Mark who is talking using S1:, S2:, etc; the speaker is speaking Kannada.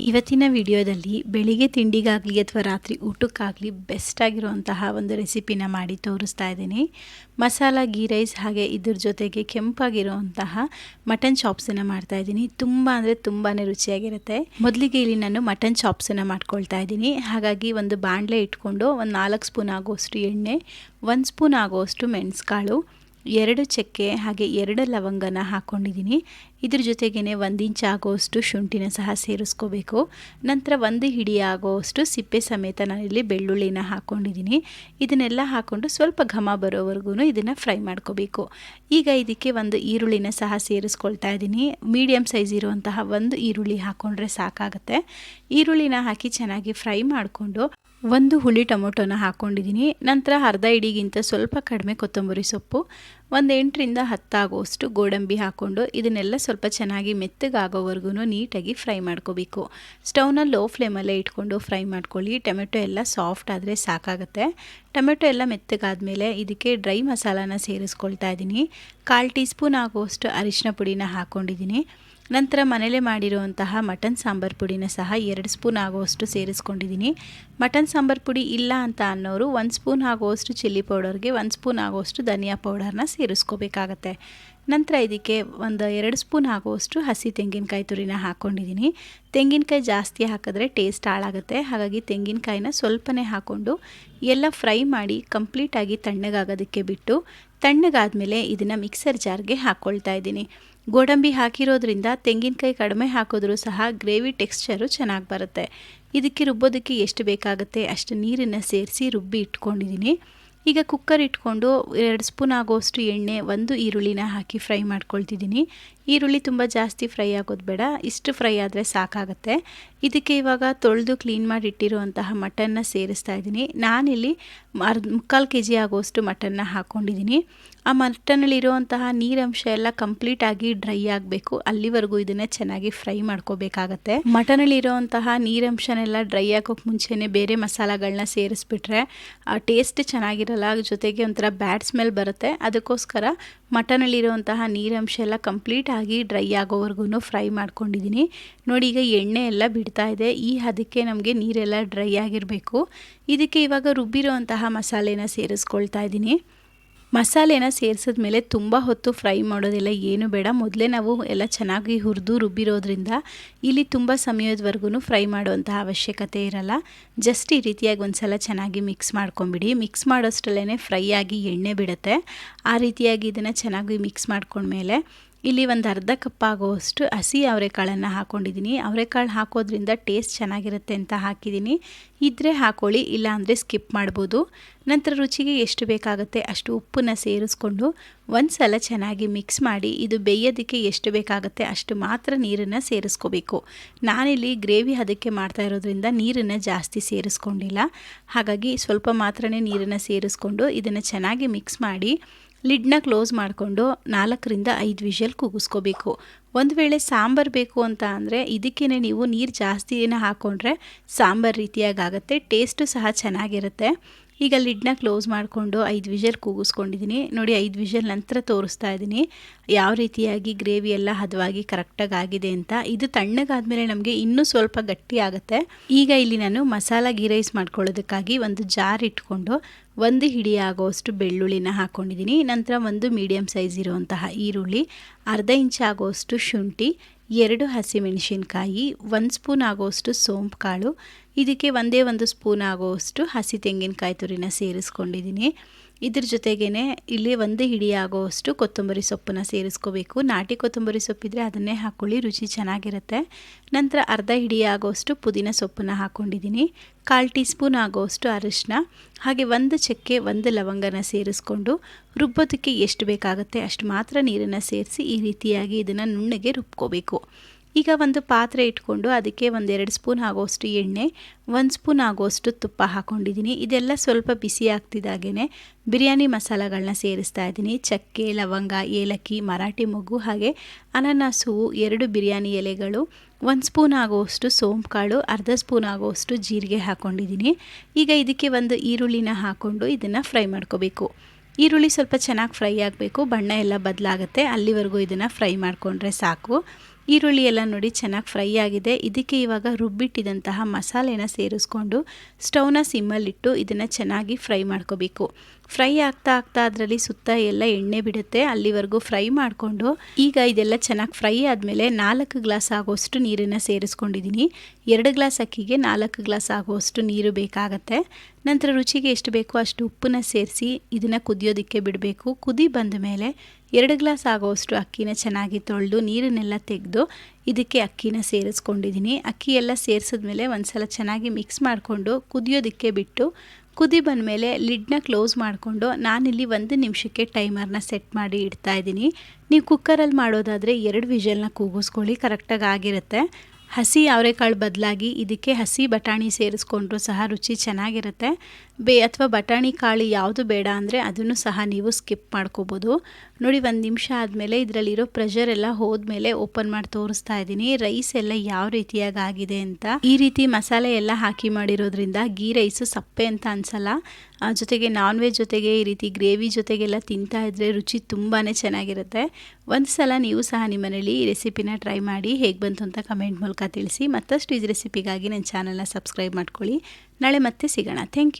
S1: ಇವತ್ತಿನ ವಿಡಿಯೋದಲ್ಲಿ ಬೆಳಿಗ್ಗೆ ತಿಂಡಿಗಾಗಲಿ ಅಥವಾ ರಾತ್ರಿ ಊಟಕ್ಕಾಗಲಿ ಬೆಸ್ಟ್ ಆಗಿರುವಂತಹ ಒಂದು ರೆಸಿಪಿನ ಮಾಡಿ ತೋರಿಸ್ತಾ ಇದ್ದೀನಿ. ಮಸಾಲ ಗೀ ರೈಸ್ ಹಾಗೆ ಇದ್ರ ಜೊತೆಗೆ ಕೆಂಪಾಗಿರುವಂತಹ ಮಟನ್ ಚಾಪ್ಸನ್ನು ಮಾಡ್ತಾ ಇದ್ದೀನಿ. ತುಂಬ ಅಂದರೆ ತುಂಬಾ ರುಚಿಯಾಗಿರುತ್ತೆ. ಮೊದಲಿಗೆ ಇಲ್ಲಿ ನಾನು ಮಟನ್ ಚಾಪ್ಸನ್ನು ಮಾಡ್ಕೊಳ್ತಾ ಇದ್ದೀನಿ. ಹಾಗಾಗಿ ಒಂದು ಬಾಣಲೆ ಇಟ್ಕೊಂಡು ಒಂದು ನಾಲ್ಕು ಸ್ಪೂನ್ ಆಗೋಷ್ಟು ಎಣ್ಣೆ, ಒಂದು ಸ್ಪೂನ್ ಆಗೋಷ್ಟು ಮೆಣಸುಕಾಳು ಎರಡು ಚಕ್ಕೆ ಹಾಗೆ ಎರಡು ಲವಂಗನ ಹಾಕ್ಕೊಂಡಿದ್ದೀನಿ ಇದ್ರ ಜೊತೆಗೇ ಒಂದು ಇಂಚ್ ಆಗೋವಷ್ಟು ಶುಂಠಿನ ಸಹ ಸೇರಿಸ್ಕೋಬೇಕು. ನಂತರ ಒಂದು ಹಿಡಿ ಆಗೋವಷ್ಟು ಸಿಪ್ಪೆ ಸಮೇತ ನಾನಿಲ್ಲಿ ಬೆಳ್ಳುಳ್ಳಿನ ಹಾಕ್ಕೊಂಡಿದ್ದೀನಿ ಇದನ್ನೆಲ್ಲ ಹಾಕ್ಕೊಂಡು ಸ್ವಲ್ಪ ಘಮ ಬರೋವರೆಗೂ ಇದನ್ನು ಫ್ರೈ ಮಾಡ್ಕೋಬೇಕು. ಈಗ ಇದಕ್ಕೆ ಒಂದು ಈರುಳ್ಳಿನ ಸಹ ಸೇರಿಸ್ಕೊಳ್ತಾ ಇದ್ದೀನಿ. ಮೀಡಿಯಮ್ ಸೈಜ್ ಇರುವಂತಹ ಒಂದು ಈರುಳ್ಳಿ ಹಾಕ್ಕೊಂಡ್ರೆ ಸಾಕಾಗುತ್ತೆ. ಈರುಳ್ಳಿನ ಹಾಕಿ ಚೆನ್ನಾಗಿ ಫ್ರೈ ಮಾಡಿಕೊಂಡು ಒಂದು ಹುಳಿ ಟೊಮೊಟೊನ ಹಾಕ್ಕೊಂಡಿದ್ದೀನಿ ನಂತರ ಅರ್ಧ ಇಡಿಗಿಂತ ಸ್ವಲ್ಪ ಕಡಿಮೆ ಕೊತ್ತಂಬರಿ ಸೊಪ್ಪು ಒಂದು ಎಂಟರಿಂದ ಹತ್ತಾಗುವಷ್ಟು ಗೋಡಂಬಿ ಹಾಕ್ಕೊಂಡು ಇದನ್ನೆಲ್ಲ ಸ್ವಲ್ಪ ಚೆನ್ನಾಗಿ ಮೆತ್ತಗಾಗೋವರೆಗೂ ನೀಟಾಗಿ ಫ್ರೈ ಮಾಡ್ಕೋಬೇಕು. ಸ್ಟವ್ನ ಲೋ ಫ್ಲೇಮಲ್ಲೇ ಇಟ್ಕೊಂಡು ಫ್ರೈ ಮಾಡ್ಕೊಳ್ಳಿ. ಟೊಮೆಟೊ ಎಲ್ಲ ಸಾಫ್ಟ್ ಆದರೆ ಸಾಕಾಗುತ್ತೆ. ಟೊಮೆಟೊ ಎಲ್ಲ ಮೆತ್ತಗಾದಮೇಲೆ ಇದಕ್ಕೆ ಡ್ರೈ ಮಸಾಲಾನ ಸೇರಿಸ್ಕೊಳ್ತಾ ಇದ್ದೀನಿ. ಕಾಲು ಟೀ ಸ್ಪೂನ್ ಆಗುವಷ್ಟು ಅರಿಶಿನ ಪುಡಿನ ಹಾಕ್ಕೊಂಡಿದ್ದೀನಿ ನಂತರ ಮನೆಯಲ್ಲೇ ಮಾಡಿರುವಂತಹ ಮಟನ್ ಸಾಂಬಾರು ಪುಡಿನ ಸಹ ಎರಡು ಸ್ಪೂನ್ ಆಗುವಷ್ಟು ಸೇರಿಸ್ಕೊಂಡಿದ್ದೀನಿ. ಮಟನ್ ಸಾಂಬಾರು ಪುಡಿ ಇಲ್ಲ ಅಂತ ಅನ್ನೋರು ಒಂದು ಸ್ಪೂನ್ ಆಗುವಷ್ಟು ಚಿಲ್ಲಿ ಪೌಡರ್ಗೆ, ಒಂದು ಸ್ಪೂನ್ ಆಗುವಷ್ಟು ಧನಿಯಾ ಪೌಡರ್ನ ಸೇರಿಸ್ಕೋಬೇಕಾಗತ್ತೆ. ನಂತರ ಇದಕ್ಕೆ ಒಂದು ಎರಡು ಸ್ಪೂನ್ ಆಗುವಷ್ಟು ಹಸಿ ತೆಂಗಿನಕಾಯಿ ತುರಿನ ಹಾಕ್ಕೊಂಡಿದ್ದೀನಿ ತೆಂಗಿನಕಾಯಿ ಜಾಸ್ತಿ ಹಾಕಿದ್ರೆ ಟೇಸ್ಟ್ ಹಾಳಾಗುತ್ತೆ. ಹಾಗಾಗಿ ತೆಂಗಿನಕಾಯಿನ ಸ್ವಲ್ಪನೇ ಹಾಕ್ಕೊಂಡು ಎಲ್ಲ ಫ್ರೈ ಮಾಡಿ ಕಂಪ್ಲೀಟಾಗಿ ತಣ್ಣಗಾಗೋದಕ್ಕೆ ಬಿಟ್ಟು ತಣ್ಣಗಾದಮೇಲೆ ಇದನ್ನು ಮಿಕ್ಸರ್ ಜಾರ್ಗೆ ಹಾಕ್ಕೊಳ್ತಾ ಇದ್ದೀನಿ. ಗೋಡಂಬಿ ಹಾಕಿರೋದ್ರಿಂದ ತೆಂಗಿನಕಾಯಿ ಕಡಿಮೆ ಹಾಕಿದ್ರೂ ಸಹ ಗ್ರೇವಿ ಟೆಕ್ಸ್ಚರು ಚೆನ್ನಾಗಿ ಬರುತ್ತೆ. ಇದಕ್ಕೆ ರುಬ್ಬೋದಕ್ಕೆ ಎಷ್ಟು ಬೇಕಾಗುತ್ತೆ ಅಷ್ಟು ನೀರನ್ನು ಸೇರಿಸಿ ರುಬ್ಬಿ ಇಟ್ಕೊಂಡಿದ್ದೀನಿ. ಈಗ ಕುಕ್ಕರ್ ಇಟ್ಕೊಂಡು ಎರಡು ಸ್ಪೂನ್ ಆಗೋಷ್ಟು ಎಣ್ಣೆ, ಒಂದು ಈರುಳ್ಳಿನ ಹಾಕಿ ಫ್ರೈ ಮಾಡ್ಕೊಳ್ತಿದ್ದೀನಿ. ಈರುಳ್ಳಿ ತುಂಬ ಜಾಸ್ತಿ ಫ್ರೈ ಆಗೋದು ಬೇಡ, ಇಷ್ಟು ಫ್ರೈ ಆದರೆ ಸಾಕಾಗುತ್ತೆ. ಇದಕ್ಕೆ ಇವಾಗ ತೊಳೆದು ಕ್ಲೀನ್ ಮಾಡಿ ಇಟ್ಟಿರುವಂತಹ ಮಟನ್ನ ಸೇರಿಸ್ತಾ ಇದ್ದೀನಿ. ನಾನಿಲ್ಲಿ ಅರ್ಧ ಮುಕ್ಕಾಲು ಕೆ ಜಿ ಆಗುವಷ್ಟು ಮಟನ್ನ ಹಾಕ್ಕೊಂಡಿದ್ದೀನಿ ಆ ಮಟನಲ್ಲಿರುವಂತಹ ನೀರಂಶ ಎಲ್ಲ ಕಂಪ್ಲೀಟಾಗಿ ಡ್ರೈ ಆಗಬೇಕು. ಅಲ್ಲಿವರೆಗೂ ಇದನ್ನು ಚೆನ್ನಾಗಿ ಫ್ರೈ ಮಾಡ್ಕೋಬೇಕಾಗತ್ತೆ. ಮಟನಲ್ಲಿರುವಂತಹ ನೀರಂಶನೆಲ್ಲ ಡ್ರೈ ಆಗೋಕ್ಕೆ ಮುಂಚೆನೇ ಬೇರೆ ಮಸಾಲಗಳನ್ನ ಸೇರಿಸ್ಬಿಟ್ರೆ, ಆ ಟೇಸ್ಟ್ ಚೆನ್ನಾಗಿರಲ್ಲ. ಜೊತೆಗೆ ಒಂಥರ ಬ್ಯಾಡ್ ಸ್ಮೆಲ್ ಬರುತ್ತೆ. ಅದಕ್ಕೋಸ್ಕರ ಮಟನಲ್ಲಿರುವಂತಹ ನೀರಂಶ ಎಲ್ಲ ಕಂಪ್ಲೀಟ್ ಆಗಿ ಡ್ರೈ ಆಗೋವರೆಗೂ ಫ್ರೈ ಮಾಡ್ಕೊಂಡಿದ್ದೀನಿ. ನೋಡಿ, ಈಗ ಎಣ್ಣೆ ಎಲ್ಲ ಬಿಡ್ತಾ ಇದೆ. ಈ ಹದಕ್ಕೆ ನಮಗೆ ನೀರೆಲ್ಲ ಡ್ರೈ ಆಗಿರಬೇಕು. ಇದಕ್ಕೆ ಇವಾಗ ರುಬ್ಬಿರುವಂತಹ ಮಸಾಲೆನ ಸೇರಿಸ್ಕೊಳ್ತಾ ಇದ್ದೀನಿ. ಮಸಾಲೆನ ಸೇರಿಸಿದ ಮೇಲೆ ತುಂಬ ಹೊತ್ತು ಫ್ರೈ ಮಾಡೋದಿಲ್ಲ ಏನು ಬೇಡ. ಮೊದಲೇ ನಾವು ಎಲ್ಲ ಚೆನ್ನಾಗಿ ಹುರಿದು ರುಬ್ಬಿರೋದ್ರಿಂದ ಇಲ್ಲಿ ತುಂಬ ಸಮಯದವರೆಗೂ ಫ್ರೈ ಮಾಡುವಂತಹ ಅವಶ್ಯಕತೆ ಇರಲ್ಲ. ಜಸ್ಟ್ ಈ ರೀತಿಯಾಗಿ ಒಂದು ಸಲ ಚೆನ್ನಾಗಿ ಮಿಕ್ಸ್ ಮಾಡ್ಕೊಂಬಿಡಿ. ಮಿಕ್ಸ್ ಮಾಡೋಷ್ಟರಲ್ಲೇ ಫ್ರೈ ಆಗಿ ಎಣ್ಣೆ ಬಿಡುತ್ತೆ. ಆ ರೀತಿಯಾಗಿ ಇದನ್ನು ಚೆನ್ನಾಗಿ ಮಿಕ್ಸ್ ಮಾಡ್ಕೊಂಡ್ಮೇಲೆ ಇಲ್ಲಿ ಒಂದು ಅರ್ಧ ಕಪ್ ಆಗೋವಷ್ಟು ಹಸಿ ಅವರೆಕಾಳನ್ನು ಹಾಕ್ಕೊಂಡಿದ್ದೀನಿ ಅವರೆಕಾಳು ಹಾಕೋದ್ರಿಂದ ಟೇಸ್ಟ್ ಚೆನ್ನಾಗಿರುತ್ತೆ ಅಂತ ಹಾಕಿದ್ದೀನಿ ಇದ್ದರೆ ಹಾಕೊಳ್ಳಿ ಇಲ್ಲ ಅಂದರೆ ಸ್ಕಿಪ್ ಮಾಡ್ಬೋದು. ನಂತರ ರುಚಿಗೆ ಎಷ್ಟು ಬೇಕಾಗುತ್ತೆ ಅಷ್ಟು ಉಪ್ಪನ್ನು ಸೇರಿಸ್ಕೊಂಡು ಒಂದು ಸಲ ಚೆನ್ನಾಗಿ ಮಿಕ್ಸ್ ಮಾಡಿ, ಇದು ಬೇಯೋದಕ್ಕೆ ಎಷ್ಟು ಬೇಕಾಗುತ್ತೆ ಅಷ್ಟು ಮಾತ್ರ ನೀರನ್ನು ಸೇರಿಸ್ಕೋಬೇಕು. ನಾನಿಲ್ಲಿ ಗ್ರೇವಿ ಅದಕ್ಕೆ ಮಾಡ್ತಾ ಇರೋದ್ರಿಂದ ನೀರನ್ನು ಜಾಸ್ತಿ ಸೇರಿಸ್ಕೊಂಡಿಲ್ಲ. ಹಾಗಾಗಿ ಸ್ವಲ್ಪ ಮಾತ್ರನೇ ನೀರನ್ನು ಸೇರಿಸ್ಕೊಂಡು ಇದನ್ನು ಚೆನ್ನಾಗಿ ಮಿಕ್ಸ್ ಮಾಡಿ ಲಿಡ್ನ ಕ್ಲೋಸ್ ಮಾಡಿಕೊಂಡು ನಾಲ್ಕರಿಂದ ಐದು ವಿಷಲ್ ಕೂಗಿಸ್ಕೋಬೇಕು ಒಂದು ವೇಳೆ ಸಾಂಬಾರು ಬೇಕು ಅಂತ ಅಂದರೆ ಇದಕ್ಕೇ ನೀವು ನೀರು ಜಾಸ್ತಿ ಏನೋ ಹಾಕ್ಕೊಂಡ್ರೆ ಸಾಂಬಾರು ರೀತಿಯಾಗಿ ಆಗುತ್ತೆ ಟೇಸ್ಟು ಸಹ ಚೆನ್ನಾಗಿರುತ್ತೆ. ಈಗ ಲಿಡ್ನ ಕ್ಲೋಸ್ ಮಾಡಿಕೊಂಡು ಐದು ವಿಷಲ್ ಕೂಗಿಸ್ಕೊಂಡಿದ್ದೀನಿ ನೋಡಿ, ಐದು ವಿಷಲ್ ನಂತರ ತೋರಿಸ್ತಾ ಇದ್ದೀನಿ ಯಾವ ರೀತಿಯಾಗಿ ಗ್ರೇವಿ ಎಲ್ಲ ಹದವಾಗಿ ಕರೆಕ್ಟಾಗಿ ಆಗಿದೆ ಅಂತ. ಇದು ತಣ್ಣಗಾದ್ಮೇಲೆ ನಮಗೆ ಇನ್ನೂ ಸ್ವಲ್ಪ ಗಟ್ಟಿ ಆಗುತ್ತೆ. ಈಗ ಇಲ್ಲಿ ನಾನು ಮಸಾಲ ಗೀ ರೈಸ್ ಮಾಡ್ಕೊಳ್ಳೋದಕ್ಕಾಗಿ ಒಂದು ಜಾರ್ ಇಟ್ಕೊಂಡು ಒಂದು ಹಿಡಿ ಆಗೋವಷ್ಟು ಬೆಳ್ಳುಳ್ಳಿನ ಹಾಕ್ಕೊಂಡಿದ್ದೀನಿ ನಂತರ ಒಂದು ಮೀಡಿಯಮ್ ಸೈಜ್ ಇರುವಂತಹ ಈರುಳ್ಳಿ, ಅರ್ಧ ಇಂಚ್ ಆಗುವಷ್ಟು ಶುಂಠಿ, ಎರಡು ಹಸಿಮೆಣಸಿನ್ಕಾಯಿ, ಒಂದು ಸ್ಪೂನ್ ಆಗುವಷ್ಟು ಸೋಂಪು ಕಾಳು ಇದಕ್ಕೆ ಒಂದೇ ಒಂದು ಸ್ಪೂನ್ ಆಗುವಷ್ಟು ಹಸಿ ತೆಂಗಿನಕಾಯಿ ತುರಿನ ಸೇರಿಸ್ಕೊಂಡಿದ್ದೀನಿ. ಇದ್ರ ಜೊತೆಗೇ ಇಲ್ಲಿ ಒಂದು ಹಿಡಿ ಕೊತ್ತಂಬರಿ ಸೊಪ್ಪನ್ನ ಸೇರಿಸ್ಕೋಬೇಕು. ನಾಟಿ ಕೊತ್ತಂಬರಿ ಸೊಪ್ಪಿದ್ರೆ ಅದನ್ನೇ ಹಾಕ್ಕೊಳ್ಳಿ ರುಚಿ ಚೆನ್ನಾಗಿರುತ್ತೆ. ನಂತರ ಅರ್ಧ ಹಿಡಿ ಪುದೀನ ಸೊಪ್ಪನ್ನು ಹಾಕ್ಕೊಂಡಿದ್ದೀನಿ ಕಾಲು ಟೀ ಸ್ಪೂನ್ ಆಗೋವಷ್ಟು ಅರಿಶಿನ ಹಾಗೆ ಒಂದು ಚಕ್ಕೆ ಒಂದು ಲವಂಗನ ಸೇರಿಸ್ಕೊಂಡು ರುಬ್ಬೋದಕ್ಕೆ ಎಷ್ಟು ಬೇಕಾಗುತ್ತೆ ಅಷ್ಟು ಮಾತ್ರ ನೀರನ್ನು ಸೇರಿಸಿ ಈ ರೀತಿಯಾಗಿ ಇದನ್ನು ನುಣ್ಣಗೆ ರುಬ್ಕೋಬೇಕು. ಈಗ ಒಂದು ಪಾತ್ರೆ ಇಟ್ಕೊಂಡು ಅದಕ್ಕೆ ಒಂದೆರಡು ಸ್ಪೂನ್ ಆಗೋಷ್ಟು ಎಣ್ಣೆ, ಒಂದು ಸ್ಪೂನ್ ಆಗೋಷ್ಟು ತುಪ್ಪ ಹಾಕ್ಕೊಂಡಿದ್ದೀನಿ ಇದೆಲ್ಲ ಸ್ವಲ್ಪ ಬಿಸಿ ಆಗ್ತಿದ್ದಾಗೇ ಬಿರಿಯಾನಿ ಮಸಾಲಗಳನ್ನ ಸೇರಿಸ್ತಾ ಇದ್ದೀನಿ. ಚಕ್ಕೆ, ಲವಂಗ, ಏಲಕ್ಕಿ, ಮರಾಠಿ ಮೊಗ್ಗು ಹಾಗೆ ಅನಾನಸು, ಎರಡು ಬಿರಿಯಾನಿ ಎಲೆಗಳು, ಒಂದು ಸ್ಪೂನ್ ಆಗೋಷ್ಟು ಸೋಂಪು ಕಾಳು ಅರ್ಧ ಸ್ಪೂನ್ ಆಗೋಷ್ಟು ಜೀರಿಗೆ ಹಾಕ್ಕೊಂಡಿದ್ದೀನಿ ಈಗ ಇದಕ್ಕೆ ಒಂದು ಈರುಳ್ಳಿನ ಹಾಕ್ಕೊಂಡು ಇದನ್ನು ಫ್ರೈ ಮಾಡ್ಕೋಬೇಕು. ಈರುಳ್ಳಿ ಸ್ವಲ್ಪ ಚೆನ್ನಾಗಿ ಫ್ರೈ ಆಗಬೇಕು. ಬಣ್ಣ ಎಲ್ಲ ಬದಲಾಗುತ್ತೆ. ಅಲ್ಲಿವರೆಗೂ ಇದನ್ನು ಫ್ರೈ ಮಾಡಿಕೊಂಡ್ರೆ ಸಾಕು. ಈರುಳ್ಳಿ ಎಲ್ಲ ನೋಡಿ ಚೆನ್ನಾಗಿ ಫ್ರೈ ಆಗಿದೆ. ಇದಕ್ಕೆ ಇವಾಗ ರುಬ್ಬಿಟ್ಟಿದಂತಹ ಮಸಾಲೆನ ಸೇರಿಸ್ಕೊಂಡು ಸ್ಟವ್ನ ಸಿಮ್ಮಲ್ಲಿಟ್ಟು ಇದನ್ನು ಚೆನ್ನಾಗಿ ಫ್ರೈ ಮಾಡ್ಕೋಬೇಕು. ಫ್ರೈ ಆಗ್ತಾ ಆಗ್ತಾ ಅದರಲ್ಲಿ ಸುತ್ತ ಎಲ್ಲ ಎಣ್ಣೆ ಬಿಡುತ್ತೆ. ಅಲ್ಲಿವರೆಗೂ ಫ್ರೈ ಮಾಡಿಕೊಂಡು ಈಗ ಇದೆಲ್ಲ ಚೆನ್ನಾಗಿ ಫ್ರೈ ಆದಮೇಲೆ ನಾಲ್ಕು ಗ್ಲಾಸ್ ಆಗೋಷ್ಟು ನೀರನ್ನು ಸೇರಿಸ್ಕೊಂಡಿದ್ದೀನಿ. ಎರಡು ಗ್ಲಾಸ್ ಅಕ್ಕಿಗೆ ನಾಲ್ಕು ಗ್ಲಾಸ್ ಆಗುವಷ್ಟು ನೀರು ಬೇಕಾಗತ್ತೆ. ನಂತರ ರುಚಿಗೆ ಎಷ್ಟು ಬೇಕೋ ಅಷ್ಟು ಉಪ್ಪನ್ನ ಸೇರಿಸಿ ಇದನ್ನು ಕುದಿಯೋದಕ್ಕೆ ಬಿಡಬೇಕು. ಕುದಿ ಬಂದ ಮೇಲೆ ಎರಡು ಗ್ಲಾಸ್ ಆಗೋವಷ್ಟು ಅಕ್ಕಿನ ಚೆನ್ನಾಗಿ ತೊಳೆದು ನೀರನ್ನೆಲ್ಲ ತೆಗೆದು ಇದಕ್ಕೆ ಅಕ್ಕಿನ ಸೇರಿಸ್ಕೊಂಡಿದ್ದೀನಿ. ಅಕ್ಕಿ ಎಲ್ಲ ಸೇರಿಸಿದ್ಮೇಲೆ ಒಂದು ಸಲ ಚೆನ್ನಾಗಿ ಮಿಕ್ಸ್ ಮಾಡಿಕೊಂಡು ಕುದಿಯೋದಕ್ಕೆ ಬಿಟ್ಟು ಕುದಿ ಬಂದಮೇಲೆ ಲಿಡ್ನ ಕ್ಲೋಸ್ ಮಾಡಿಕೊಂಡು ನಾನಿಲ್ಲಿ ಒಂದು ನಿಮಿಷಕ್ಕೆ ಟೈಮರ್ನ ಸೆಟ್ ಮಾಡಿ ಇಡ್ತಾ ಇದ್ದೀನಿ. ನೀವು ಕುಕ್ಕರಲ್ಲಿ ಮಾಡೋದಾದರೆ ಎರಡು ವಿಷಲ್ನ ಕೂಗಿಸ್ಕೊಳ್ಳಿ, ಕರೆಕ್ಟಾಗಿ ಆಗಿರುತ್ತೆ. ಹಸಿ ಅವರೆಕಾಳು ಬದಲಾಗಿ ಇದಕ್ಕೆ ಹಸಿ ಬಟಾಣಿ ಸೇರಿಸ್ಕೊಂಡ್ರೂ ಸಹ ರುಚಿ ಚೆನ್ನಾಗಿರುತ್ತೆ. ಬೇ ಅಥವಾ ಬಟಾಣಿ ಕಾಳು ಯಾವುದು ಬೇಡ ಅಂದರೆ ಅದನ್ನು ಸಹ ನೀವು ಸ್ಕಿಪ್ ಮಾಡ್ಕೋಬೋದು. ನೋಡಿ ಒಂದು ನಿಮಿಷ ಆದಮೇಲೆ ಇದರಲ್ಲಿರೋ ಪ್ರೆಷರ್ ಎಲ್ಲ ಹೋದ್ಮೇಲೆ ಓಪನ್ ಮಾಡಿ ತೋರಿಸ್ತಾ ಇದ್ದೀನಿ. ರೈಸ್ ಎಲ್ಲ ಯಾವ ರೀತಿಯಾಗಿ ಆಗಿದೆ ಅಂತ. ಈ ರೀತಿ ಮಸಾಲೆ ಎಲ್ಲ ಹಾಕಿ ಮಾಡಿರೋದ್ರಿಂದ ಗೀ ರೈಸು ಸಪ್ಪೆ ಅಂತ ಅನ್ಸಲ್ಲ. ಜೊತೆಗೆ ನಾನ್ ವೆಜ್ ಜೊತೆಗೆ ಈ ರೀತಿ ಗ್ರೇವಿ ಜೊತೆಗೆಲ್ಲ ತಿಂತಾ ಇದ್ರೆ ರುಚಿ ತುಂಬಾ ಚೆನ್ನಾಗಿರುತ್ತೆ. ಒಂದು ಸಲ ನೀವು ಸಹ ನಿಮ್ಮ ಮನೇಲಿ ಈ ರೆಸಿಪಿನ ಟ್ರೈ ಮಾಡಿ ಹೇಗೆ ಬಂತು ಅಂತ ಕಮೆಂಟ್ ಮೂಲಕ ತಿಳಿಸಿ. ಮತ್ತಷ್ಟು ಈ ರೆಸಿಪಿಗಾಗಿ ನನ್ನ ಚಾನಲ್ನ ಸಬ್ಸ್ಕ್ರೈಬ್ ಮಾಡ್ಕೊಳ್ಳಿ. ನಾಳೆ ಮತ್ತೆ ಸಿಗೋಣ. Thank you